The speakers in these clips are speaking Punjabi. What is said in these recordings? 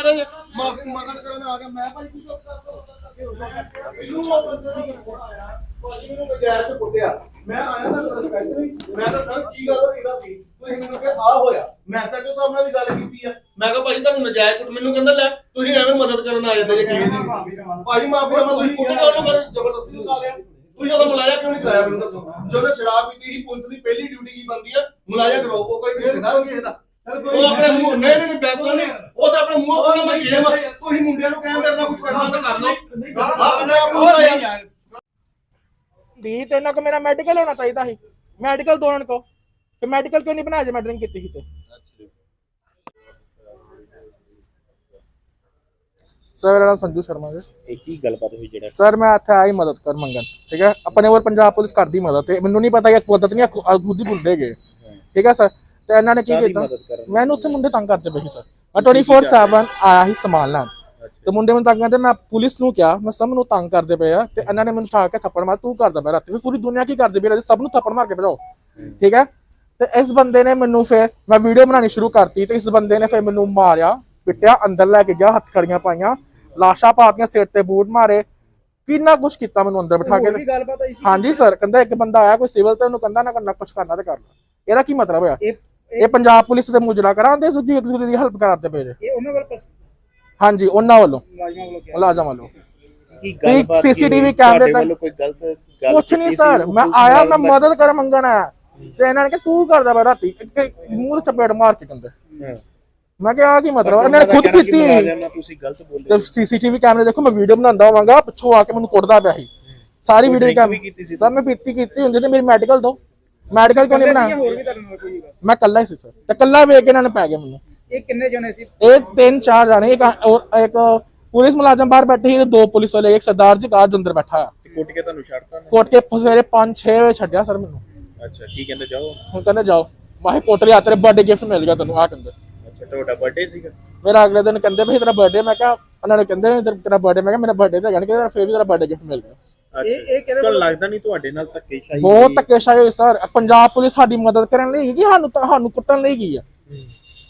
ਅਰੇ ਮਾਫੀ ਮਦਦ ਕਰਨ ਆ ਗਿਆ ਮੈਂ ਭਾਈ ਕੁਝ ਭਾਜੀ ਮੈਨੂੰ ਬਜਾਇ ਤੇ ਕੁੱਟਿਆ ਮੈਂ ਆਇਆ ਤਾਂ ਰਿਸਪੈਕਟ ਨਹੀਂ ਮੈਂ ਤਾਂ ਸਰ ਕੀ ਗੱਲ ਹੋਈ ਨਾ ਸੀ? ਤੁਸੀਂ ਮੈਨੂੰ ਕਿ ਆ ਹੋਇਆ। ਮੈਂ ਸੱਚੋ ਸਾਹਿਬ ਨਾਲ ਵੀ ਗੱਲ ਕੀਤੀ ਆ। ਮੈਂ ਕਿਹਾ ਭਾਜੀ ਤੁਹਾਨੂੰ ਨਜਾਇਜ਼ ਕੁੱਟ ਮੈਨੂੰ ਕਹਿੰਦਾ ਲੈ ਤੁਸੀਂ ਐਵੇਂ ਮਦਦ ਕਰਨ ਆ ਜਾਂਦੇ ਜੇ ਕਿਵੇਂ ਦੀ। ਭਾਜੀ ਮਾਫੀ ਨਾਲ ਤੁਸੀਂ ਕੁੱਟਿਆ ਉਹਨੂੰ ਫਿਰ ਜ਼ਬਰਦਸਤੀ ਲਗਾ ਲਿਆ। ਤੁਸੀਂ ਉਹਦਾ ਮੁਲਾਜ਼ਾ ਕਿਉਂ ਨਹੀਂ ਕਰਾਇਆ ਮੈਨੂੰ ਦੱਸੋ? ਜੋ ਉਹਨੇ ਸ਼ਰਾਬ ਪੀਤੀ ਸੀ ਪੁਲਿਸ ਦੀ ਪਹਿਲੀ ਡਿਊਟੀ ਕੀ ਬਣਦੀ ਆ? ਮੁਲਾਜ਼ਾ ਕਰੋ ਉਹ ਕੋਈ ਵੀ ਸਿੱਧਾ ਹੋ ਕਿਸੇ ਦਾ ਉਹ ਆਪਣੇ ਮੂੰਹ ਨਹੀਂ ਨਹੀਂ ਬੈਸੋ ਨਹੀਂ। ਉਹ ਤਾਂ ਆਪਣੇ ਮੂੰਹ ਕੋਲ ਮੈਂ ਗੇਮ ਤੁਸੀਂ ਮੁੰਡਿਆਂ ਨੂੰ ਕਹਿੰਦੇ ਕਰਨਾ ਕੁਝ ਕਰਨਾ ਤਾਂ ਕਰ ਲਓ। ਆਪਣੇ ਆਪ ਨੂੰ ਹੁੰਦਾ ਯਾਰ। ਦੀ ਤੇ ਇਹਨਾਂ ਕੋ ਮੇਰਾ ਮੈਡੀਕਲ ਹੋਣਾ ਚਾਹੀਦਾ ਸੀ। ਮੈਡੀਕਲ ਦੋ ਉਹਨਾਂ ਕੋ ਤੇ ਮੈਡੀਕਲ ਕਿਉਂ ਨਹੀਂ ਬਣਾਇਆ ਜੇ ਮੈਂ ਡਰਿੰਕ ਕੀਤੀ ਸੀ ਤੇ? ਸਰ ਮੇਰਾ ਨਾਮ ਸੰਜੂ ਸ਼ਰਮਾ ਜੀ ਇਹ ਕੀ ਗੱਲਬਾਤ ਹੋਈ ਜਿਹੜਾ ਸਰ ਮੈਂ ਇੱਥੇ ਆਈ ਮਦਦ ਕਰ ਮੰਗਣ ਠੀਕ ਹੈ? ਆਪਣੇ ਵੱਲ ਪੰਜਾਬ ਪੁਲਿਸ ਕਰਦੀ ਮਦਦ ਤੇ ਮੈਨੂੰ ਨਹੀਂ ਪਤਾ ਇਹ ਮਦਦ ਨਹੀਂ ਆ ਖੁਦ ਹੀ ਭੁੱਲਦੇ ਗਏ। ਠੀਕ ਹੈ ਸਰ ਤੇ ਇਹਨਾਂ ਨੇ ਕੀ ਕੀਤਾ? ਮੈਨੂੰ ਉੱਥੇ ਮੁੰਡੇ ਤੰਗ ਕਰਦੇ ਪਏ ਸੀ ਸਰ। ਮੈਂ 24/7 ਆਇਆ ਸੀ ਸਮਾਨ ਲੈਣ। ਤੇ ਮੁੰਡੇ ਮੈਨੂੰ ਤੰਗ ਕਰਦੇ ਮੈਂ ਪੁਲਿਸ ਨੂੰ ਕਿਹਾ ਮੈਂ ਸਭ ਨੂੰ ਤੰਗ ਕਰਦੇ ਪਏ ਆ ਤੇ ਇਹਨਾਂ ਨੇ ਮੈਨੂੰ ਠਾ ਕੇ ਥੱਪੜ ਮਾਰ ਤੂੰ ਕਰਦਾ ਪਿਆ ਰਾਤੀ। ਫਿਰ ਪੂਰੀ ਦੁਨੀਆ ਕੀ ਕਰਦੀ ਪਈ ਰਾਤੀ? ਸਭ ਨੂੰ ਥੱਪੜ ਮਾਰ ਕੇ ਭਜਾਓ। ਠੀਕ ਹੈ? ਤੇ ਇਸ ਬੰਦੇ ਨੇ ਮੈਨੂੰ ਫਿਰ ਮੈਂ ਵੀਡੀਓ ਬਣਾਉਣੀ ਸ਼ੁਰੂ ਕਰਤੀ ਤੇ ਇਸ ਬੰਦੇ ਨੇ ਫਿਰ ਮੈਨੂੰ ਮਾਰਿਆ ਪਿੱਟਿਆ ਅੰਦਰ ਲੈ ਕੇ ਗਿਆ ਹੱਥ ਖੜੀਆਂ ਪਾਈਆਂ ਲਾਸ਼ਾਂ ਪਾਤੀਆਂ ਸਿਰ ਤੇ ਬੂਟ ਮਾਰੇ। ਕਿੰਨਾ ਕੁਛ ਕੀਤਾ ਮੈਨੂੰ ਅੰਦਰ ਬਿਠਾ ਕੇ ਗੱਲਬਾਤ ਆਈ ਸੀ ਹਾਂਜੀ ਸਰ ਕਹਿੰਦਾ ਇੱਕ ਬੰਦਾ ਆਇਆ ਕੋਈ ਸਿਵਲ ਤੇ ਉਹਨੂੰ ਕਹਿੰਦਾ ਨਾ ਕਰਨਾ ਕੁਛ ਕਰਨਾ ਤੇ ਕਰ ਲੈ। ਇਹਦਾ ਕੀ ਮਤਲਬ ਹੋਇਆ? ਇਹ ਪੰਜਾਬ ਪੁਲਿਸ ਦੇ ਮੁਜਰਾ ਕਰਾਂਦੇ ਸੁੱਧੀ ਇੱਕ ਦੂਜੇ ਦੀ ਹੈਲਪ ਕਰਾਉਂਦੇ ਪਏ ਜੇ। ਇਹ ਉਹਨਾਂ ਵੱਲ ਪਸ ਹਾਂਜੀ ਉਹਨਾਂ ਵੱਲੋਂ। ਮੁਲਾਜ਼ਮਾਂ ਵੱਲੋਂ ਕਿਹਾ। ਮੁਲਾਜ਼ਮ ਵੱਲੋਂ। ਕੀ ਗੱਲਬਾਤ CCTV ਹੋਈ? ਕੈਮਰੇ ਤੁਹਾਡੇ ਤੱਕ- ਵੱਲੋਂ ਕੋਈ ਗਲਤ ਗੱਲ ਕੁਛ ਨਹੀਂ ਕੀਤੀ ਸੀ? ਸਰ ਮੈਂ ਆਇਆ ਮੈਂ ਮਦਦ ਕਰ ਮੰਗਣ ਆਇਆ। ਤੇ ਇਹਨਾਂ ਨੇ ਕਿ ਤੂੰ ਕਰਦਾ ਵਾ ਰਾਤੀ। ਇੱਕ ਮੂੰਹ ਤੇ ਚਪੇੜ ਮਾਰ ਕੇ ਕਹਿੰਦੇ। ਹਾਂ। ਮੈਂ ਕਿਹਾ ਆ ਕੀ ਮਤਲਬ? ਇਹਨਾਂ ਨੇ ਖੁਦ ਕਹਿਣਾ ਕਿ ਪੀਤੀ ਮੁਲਾਜ਼ਮ ਤੁਸੀਂ ਗਲਤ ਬੋਲੇ ਤੇ ਸੀਸੀਟੀਵੀ ਕੈਮਰੇ ਦੇਖੋ ਮੈਂ ਵੀਡੀਓ ਬਣਾਉਂਦਾ ਹੋਵਾਂਗਾ। ਪਿੱਛੋਂ ਆ ਕੇ ਮੈਨੂੰ ਕੁੱਟਦਾ ਪਿਆ ਸੀ। ਸਾਰੀ ਕੋਈ ਵੀਡੀਓ drink ਕੈਮ ਵੀ ਕੀਤੀ ਸੀ ਸਰ ਮੈਂ ਪੀਤੀ ਕੀਤੀ ਹੁੰਦੀ ਤੇ ਮੇਰੀ ਮੈਡੀਕਲ ਦੋ। ਮੈਡੀਕਲ ਕਿਉਂ ਨਹੀਂ ਬਣਾਇਆ? ਹੋਰ ਵੀ ਤੁਹਾਡੇ ਨਾਲ ਕੋਈ ਬਸ ਮੈਂ ਕੱਲਾ ਹੀ ਸੀ ਸਰ ਤੇ ਕੱਲਾ ਵੇਖ ਕੇ ਇਹਨਾਂ ਨੇ ਪੈ ਗਏ ਮੈਨੂੰ। ਇਹ ਕਿੰਨੇ ਜਣੇ ਸੀ? ਇਹ ਤਿੰਨ ਚਾਰ ਜਾਣੇ। ਇੱਕ ਔਰ ਇੱਕ ਪੁਲਿਸ ਮੁਲਾਜ਼ਮ ਬਾਹਰ ਬੈਠੇ ਸੀ ਤੇ ਦੋ ਪੁਲਿਸ ਵਾਲੇ ਇੱਕ ਸਰਦਾਰ ਜੀ ਕਾਰ ਦੇ ਅੰਦਰ ਬੈਠਾ ਆ। ਕੁੱਟ ਕੇ ਤੁਹਾਨੂੰ ਛੱਡਤਾ ਨਾ ਕੋਟ ਕੇ ਸਵੇਰੇ 5-6 ਵਜੇ ਛੱਡਿਆ ਸਰ ਮੈਨੂੰ। ਅੱਛਾ ਕੀ ਕਹਿੰਦੇ ਜਾਓ? ਹੁਣ ਕਹਿੰਦੇ ਜਾਓ। ਮਾਹੀ ਕੋਟਰੀ ਆ ਤੇਰੇ ਬਰਥਡੇ ਗਿਫਟ ਮਿਲ ਗਿਆ ਤੈਨੂੰ ਆ ਕਹਿੰਦੇ। ਅੱਛਾ ਤੁਹਾਡਾ ਬਰਥਡੇ ਸੀਗਾ? ਮੇਰਾ ਅਗਲੇ ਦਿਨ ਕਹਿੰਦੇ ਵੀ ਤੇਰਾ ਬਰਥਡੇ ਮੈਂ ਕਿਹਾ ਉਹਨਾਂ ਨੇ ਕਹਿੰਦੇ ਤੇਰਾ ਬਰਥਡੇ ਮੈਂ ਕਿਹਾ ਮੇਰਾ ਬਰਥਡੇ ਤਾਂ ਕਹਿੰਦੇ ਫੇਰ ਵੀ ਤੇਰਾ ਬਰਥਡੇ ਗਿਫਟ ਮਿਲ ਗਿਆ। ਇਹ- ਇਹ ਕਿਹਦੇ ਤੁਹਾਨੂੰ ਲੱਗਦਾ ਨਹੀਂ ਤੁਹਾਡੇ ਨਾਲ ਧੱਕੇਸ਼ਾਹੀ ਬਹੁਤ? ਧੱਕੇਸ਼ਾਹੀ ਹੋਈ ਸਰ ਪੰਜਾਬ ਪੁਲਿਸ ਸਾਡੀ ਮਦਦ ਕਰਨ ਲਈ ਕਿ ਸਾਨੂੰ ਤਾਂ ਸਾਨੂੰ ਕੁੱਟਣ ਲਈ ਗਈ ਆ।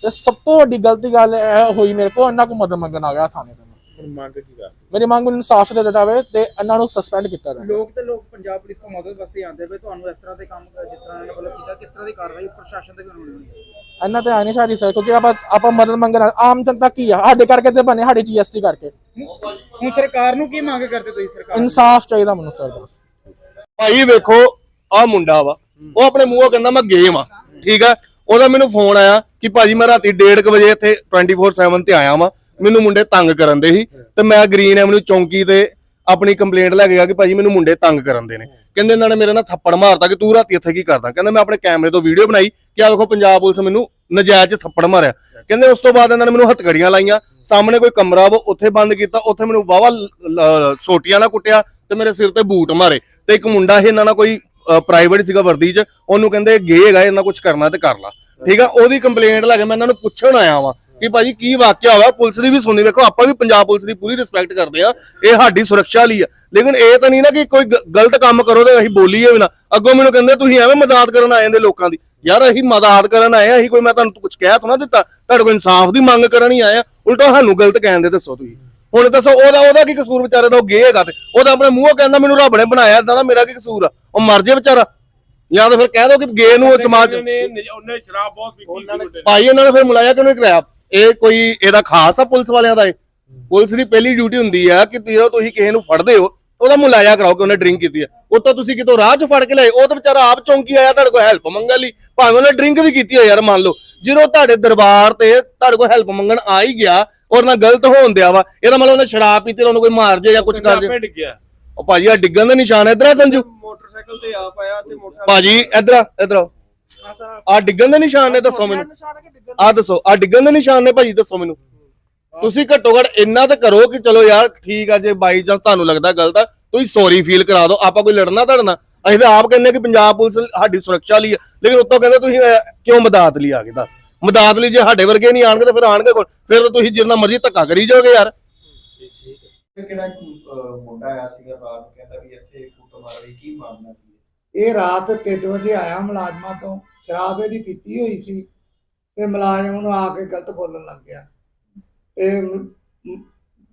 ਤੇ ਸਭ ਤੋਂ ਵੱਡੀ ਗਲਤੀ ਗੱਲ ਇਹ ਹੋਈ ਮੇਰੇ ਕੋਲ ਇਹਨਾਂ ਕੋ ਮਦਦ ਮੰਗਣ ਆ ਗਿਆ ਥਾਣੇ ਤੇ। ਹੁਣ ਮੰਗ ਕੀ ਕਰ ਮੇਰੀ ਮੰਗ ਨੂੰ ਇਨਸਾਫ ਦੇ ਦਿੱਤਾ ਜਾਵੇ ਤੇ ਇਹਨਾਂ ਨੂੰ ਸਸਪੈਂਡ ਕੀਤਾ ਜਾਵੇ। ਲੋਕ ਤੇ ਲੋਕ ਪੰਜਾਬ ਪੁਲਿਸ ਤੋਂ ਮਦਦ ਵਾਸਤੇ ਆਉਂਦੇ ਪਏ। ਤੁਹਾਨੂੰ ਇਸ ਤਰ੍ਹਾਂ ਦੇ ਕੰਮ ਜਿਸ ਤਰ੍ਹਾਂ ਇਹਨਾਂ ਵੱਲੋਂ ਕੀਤਾ ਕਿਸ ਤਰ੍ਹਾਂ ਦੀ ਕਾਰਵਾਈ ਪ੍ਰਸ਼ਾਸਨ ਤੇ ਕਾਨੂੰਨੀ ਹੋਣੀ? ਹੈ ਇਹਨਾਂ ਤੇ ਆਣੀ ਸਾਰੀ ਸਰ ਕਿਉਂਕਿ ਆਪਾਂ ਆਪਾਂ ਮਦਦ ਮੰਗਣ ਆ- ਆਮ ਜਨਤਾ ਕੀ ਆ? ਸਾਡੇ ਕਰਕੇ ਤੇ ਬਣੇ ਸਾਡੀ ਜੀਐਸਟੀ ਕਰਕੇ। ਹੁਣ ਸਰਕਾਰ ਨੂੰ ਕੀ ਮੰਗ ਕਰਦੇ ਤੁਸੀਂ ਸਰਕਾਰ? ਇਨਸਾਫ ਚਾਹੀਦਾ ਮੈਨੂੰ ਸਰ ਬਸ। ਭਾਈ ਵੇਖੋ ਆ ਮੁੰਡਾ ਵਾ। ਉਹ ਆਪਣੇ ਮੂੰਹੋਂ ਕਹਿੰਦਾ ਮੈਂ ਗੇਮ ਆ। ਠੀਕ ਆ? ਉਹਦਾ ਮੈਨੂੰ ਫੋਨ ਆਇਆ ਕਿ ਭਾਜੀ ਮੈਂ ਰਾਤੀ 1:30 ਵਜੇ ਇੱਥੇ 24/7 ਤੇ ਆਇਆ ਵਾਂ। ਮੈਨੂੰ ਮੁੰਡੇ ਤੰਗ ਕਰਨ ਦੇ ਸੀ ਤੇ ਮੈਂ ਗ੍ਰੀਨ ਐਵਨਿਊ ਚੌਂਕੀ ਤੇ ਆਪਣੀ ਕੰਪਲੇਂਟ ਲੈ ਕੇ ਗਿਆ ਕਿ ਭਾਜੀ ਮੈਨੂੰ ਮੁੰਡੇ ਤੰਗ ਕਰਨ ਦੇ ਨੇ। ਕਹਿੰਦੇ ਇਹਨਾਂ ਨੇ ਮੇਰੇ ਨਾਲ ਥੱਪੜ ਮਾਰਤਾ ਕਿ ਤੂੰ ਰਾਤੀ ਇੱਥੇ ਕੀ ਕਰਦਾ? ਕਹਿੰਦਾ ਮੈਂ ਆਪਣੇ ਕੈਮਰੇ ਤੋਂ ਵੀਡੀਓ ਬਣਾਈ ਕਿ ਆ ਵੇਖੋ ਪੰਜਾਬ ਪੁਲਿਸ ਮੈਨੂੰ ਨਜਾਇਜ਼ ਥੱਪੜ ਮਾਰਿਆ। ਕਹਿੰਦੇ ਉਸ ਤੋਂ ਬਾਅਦ ਇਹਨਾਂ ਨੇ ਮੈਨੂੰ ਹੱਥਕੜੀਆਂ ਲਾਈਆਂ ਸਾਹਮਣੇ ਕੋਈ ਕਮਰਾ ਵਾ ਉੱਥੇ ਬੰਦ ਕੀਤਾ ਉੱਥੇ ਮੈਨੂੰ ਵਾਵਾ ਸੋਟੀਆਂ ਨਾਲ ਕੁੱਟਿਆ ਤੇ ਮੇਰੇ ਸਿਰ ਤੇ ਬੂਟ ਮਾਰੇ। ਤੇ ਇੱਕ ਮੁੰਡਾ ਸੀ ਇਹਨਾਂ ਨਾਲ ਕੋਈ ਪ੍ਰਾਈਵੇਟ ਸੀਗਾ ਵਰਦੀ 'ਚ ਉਹਨੂੰ ਕਹਿੰਦੇ ਗੇ ਹੈਗਾ ਇਹਨਾਂ ਕੁਝ ਕਰਨਾ ਤੇ ਕਰ ਲਾ। ਠੀਕ ਆ ਉਹਦੀ ਕੰਪਲੇਂਟ ਲੈ ਕੇ ਮੈਂ ਇਹਨਾਂ ਨੂੰ ਪੁੱਛਣ ਆਇਆ ਵਾਂ। ਕਿ ਭਾਜੀ ਕੀ ਵਾਕਿਆ ਹੋਇਆ ਪੁਲਿਸ ਦੀ ਵੀ ਸੁਣੀ ਵੇਖੋ ਆਪਾਂ ਵੀ ਪੰਜਾਬ ਪੁਲਿਸ ਦੀ ਪੂਰੀ ਰਿਸਪੈਕਟ ਕਰਦੇ ਆ ਇਹ ਸਾਡੀ ਸੁਰੱਖਿਆ ਲਈ ਆ। ਲੇਕਿਨ ਇਹ ਤਾਂ ਨਹੀਂ ਨਾ ਕਿ ਕੋਈ ਗਲਤ ਕੰਮ ਕਰੋ ਤੇ ਅਸੀਂ ਬੋਲੀਏ ਵੀ ਨਾ। ਅੱਗੋਂ ਮੈਨੂੰ ਕਹਿੰਦੇ ਤੁਸੀਂ ਐਵੇਂ ਮਦਦ ਕਰਨ ਆ ਜਾਂਦੇ ਲੋਕਾਂ ਦੀ। ਯਾਰ ਅਸੀਂ ਮਦਦ ਕਰਨ ਆਏ ਆ ਅਸੀਂ ਕੋਈ ਮੈਂ ਤੁਹਾਨੂੰ ਕੁਝ ਕਹਿ ਥੋੜਾ ਦਿੱਤਾ ਤੁਹਾਡੇ ਕੋਲ ਇਨਸਾਫ ਦੀ ਮੰਗ ਕਰਨ ਹੀ ਆਏ ਆ ਉਲਟਾ ਸਾਨੂੰ ਗਲਤ ਕਹਿੰਦੇ ਦੱਸੋ ਤੁਸੀਂ। ਹੁਣ ਦੱਸੋ ਉਹਦਾ ਉਹਦਾ ਕੀ ਕਸੂਰ ਵਿਚਾਰੇ ਦਾ ਉਹ ਗੇ ਹੈਗਾ ਤੇ। ਉਹਦਾ ਆਪਣੇ ਮੂੰਹੋਂ ਕਹਿੰਦਾ ਮੈਨੂੰ ਰੱਬ ਨੇ ਬਣਾਇਆ ਏਦਾਂ ਦਾ ਮੇਰਾ ਕੀ ਕਸੂਰ ਆ? ਉਹ ਮਰ ਜੇ ਵਿਚਾਰਾ। ਜਾਂ ਤਾਂ ਫਿਰ ਕਹਿ ਦੋ ਕਿ ਗੇ ਨੂੰ ਉਹ ਸਮਾਜ ਨੇ ਉਹਨੇ ਸ਼ਰਾਬ ਬਹੁਤ ਪੀਤੀ ਭਾਈ ਇਹਨਾਂ ਨੇ ਫਿਰ ਮੁਲਾਇਆ ਕਿਉਂ ਨਹੀਂ ਕਰਾਇਆ ਇਹ ਕੋਈ ਇਹਦਾ ਖਾਸ ਆ ਪੁਲਿਸ ਵਾਲਿਆਂ ਦਾ ਇਹ? ਪੁਲਿਸ ਦੀ ਪਹਿਲੀ ਡਿਊਟੀ ਹੁੰਦੀ ਆ ਕਿ ਜਦੋਂ ਤੁਸੀਂ ਕਿਸੇ ਨੂੰ ਫੜਦੇ ਹੋ ਉਹਦਾ ਮੁਲਾਇਆ ਕਰਾਓ ਕਿ ਉਹਨੇ ਡਰਿੰਕ ਕੀਤੀ ਹੈ ਉਹ ਤਾਂ ਤੁਸੀਂ ਕਿਤੋਂ ਰਾਹ 'ਚ ਫੜ ਕੇ ਲਿਆਏ ਉਹ ਤਾਂ ਵਿਚਾਰਾ ਆਪ ਚੌਂਕੀ ਆਇਆ ਤੁਹਾਡੇ ਕੋਲ ਹੈਲਪ ਮੰਗਣ ਲਈ। ਭਾਵੇਂ ਉਹਨੇ ਡਰਿੰਕ ਵੀ ਕੀਤੀ ਹੋਈ ਯਾਰ ਮੰਨ ਲਓ। ਜਦੋਂ ਤੁਹਾਡੇ ਦਰਬਾਰ ਤੇ ਤੁਹਾਡੇ ਕੋਲ ਹੈਲਪ ਮੰਗਣ ਆ ਹੀ ਗਿਆ ਔਰ ਨਾ ਗਲਤ ਹੋਣ ਦਿਆ ਵਾ ਇਹਦਾ ਮਤਲਬ ਉਹਨੇ ਸ਼ਰਾਬ ਪੀਤੀ ਤੇ ਉਹਨੂੰ ਕੋਈ ਮਾਰ ਜੇ ਜਾਂ ਕੁਝ ਕਰ ਜੇ। ਉਹ ਭਾਜੀ ਆ ਡਿੱਗਣ ਦਾ ਨਿਸ਼ਾਨ ਹੈ ਇਧਰ ਆ ਸੰਜੂ। ਮੋਟਰਸਾਈਕਲ ਤੇ ਆਪ ਆਇਆ ਤੇ ਮੋਟਰਸਾਈਕਲ ਭਾਜੀ ਇਧਰ ਆ ਇਧਰ ਆ ਡਿੱਗਣ ਦੇ ਨਿਸ਼ਾਨ ਨੇ ਦੱਸੋ ਮੈਨੂੰ। ਆ ਦੱਸੋ ਆ ਡਿੱਗਣ ਦੇ ਨਿਸ਼ਾਨ ਨੇ ਭਾਜੀ ਦੱਸੋ ਮੈਨੂੰ। ਤੁਸੀਂ ਘੱਟੋ ਘੱਟ ਇੰਨਾ ਤਾਂ ਕਰੋ ਕਿ ਚਲੋ ਯਾਰ ਠੀਕ ਆ ਜੇ ਬਾਈ ਚਾਂਸ ਤੁਹਾਨੂੰ ਲੱਗਦਾ ਗਲਤ ਆ ਤੁਸੀਂ ਸੌਰੀ ਫੀਲ ਕਰਾ ਦਿਓ ਆਪਾਂ ਕੋਈ ਲੜਨਾ ਤੁਹਾਡੇ ਅਸੀਂ ਤਾਂ ਆਪ ਕਹਿੰਦੇ ਕਿ ਪੰਜਾਬ ਪੁਲਿਸ ਸਾਡੀ ਸੁਰੱਖਿਆ ਲਈ ਆ ਲੇਕਿਨ ਉੱਤੋਂ ਕਹਿੰਦੇ ਤੁਸੀਂ ਕਿਉਂ ਮਦਦ ਲਈ ਆ ਗਏ ਦੱਸ। ਮਦਦ ਲਈ ਜੇ ਸਾਡੇ ਵਰਗੇ ਨਹੀਂ ਆਣਗੇ ਤਾਂ ਫਿਰ ਆਣਗੇ ਕੋਲ ਫਿਰ ਤਾਂ ਤੁਸੀਂ ਜਿੰਨਾ ਮਰਜ਼ੀ ਧੱਕਾ ਕਰੀ ਜਾਓਗੇ ਯਾਰ। ਕਿਹੜਾ ਅਹ, ਮੁੰਡਾ ਆਇਆ ਸੀਗਾ ਰਾਤ ਨੂੰ ਕਹਿੰਦਾ ਵੀ ਇੱਥੇ ਕੁੱਟ ਮਾਰ ਰਹੀ ਕੀ ਮਾਮਲਾ ਕੀ ਹੈ? ਇਹ ਰਾਤ 3 ਵਜੇ ਆਇਆ ਮੁਲਾਜ਼ਮਾਂ ਤੋਂ। ਸ਼ਰਾਬ ਇਹਦੀ ਪੀਤੀ ਹੋਈ ਸੀ ਤੇ ਮੁਲਾਜ਼ਮ ਨੂੰ ਆ ਕੇ ਗਲਤ ਬੋਲਣ ਲੱਗ ਗਿਆ। ਤੇ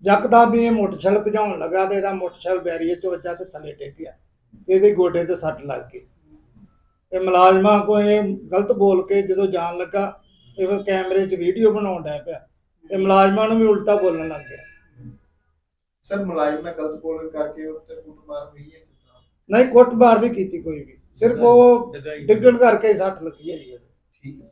ਜੱਕਦਾ ਇਹ ਮੋਟਰਸਾਈਕਲ ਭਜਾਉਣ ਲੱਗਾ ਤੇ ਇਹਦਾ ਮੋਟਰਸਾਈਕਲ ਬੈਰੀਅਰ 'ਚ ਵੱਜਾ ਤੇ ਥੱਲੇ ਡਿੱਗ ਗਿਆ। ਇਹਦੇ ਗੋਡੇ ਤੇ ਸੱਟ ਲੱਗ ਗਈ। ਤੇ ਮੁਲਾਜ਼ਮਾਂ ਕੋ ਇਹ ਗਲਤ ਬੋਲ ਕੇ ਜਦੋਂ ਜਾਣ ਲੱਗਾ ਤੇ ਫਿਰ ਕੈਮਰੇ 'ਚ ਵੀਡੀਓ ਬਣਾਉਣ ਡਿਆ ਪਿਆ ਤੇ ਮੁਲਾਜ਼ਮਾਂ ਨੂੰ ਵੀ ਉਲਟਾ ਬੋਲਣ ਲੱਗ ਗਿਆ। ਸਰ, ਮੁਲਾਜ਼ਮ ਨਾਲ ਗਲਤ ਬੋਲਣ ਕਰਕੇ ਉੱਤੇ ਕੁੱਟਮਾਰ ਹੋਈ ਹੈ? ਨਹੀਂ ਕੁੱਟਮਾਰ ਨਹੀਂ ਕੀਤੀ ਕੋਈ ਵੀ। ਸਿਰਫ ਉਹ ਡਿੱਗਣ ਕਰਕੇ ਸੱਟ ਲੱਗੀ ਹੈ ਜੀ ਠੀਕ ਹੈ।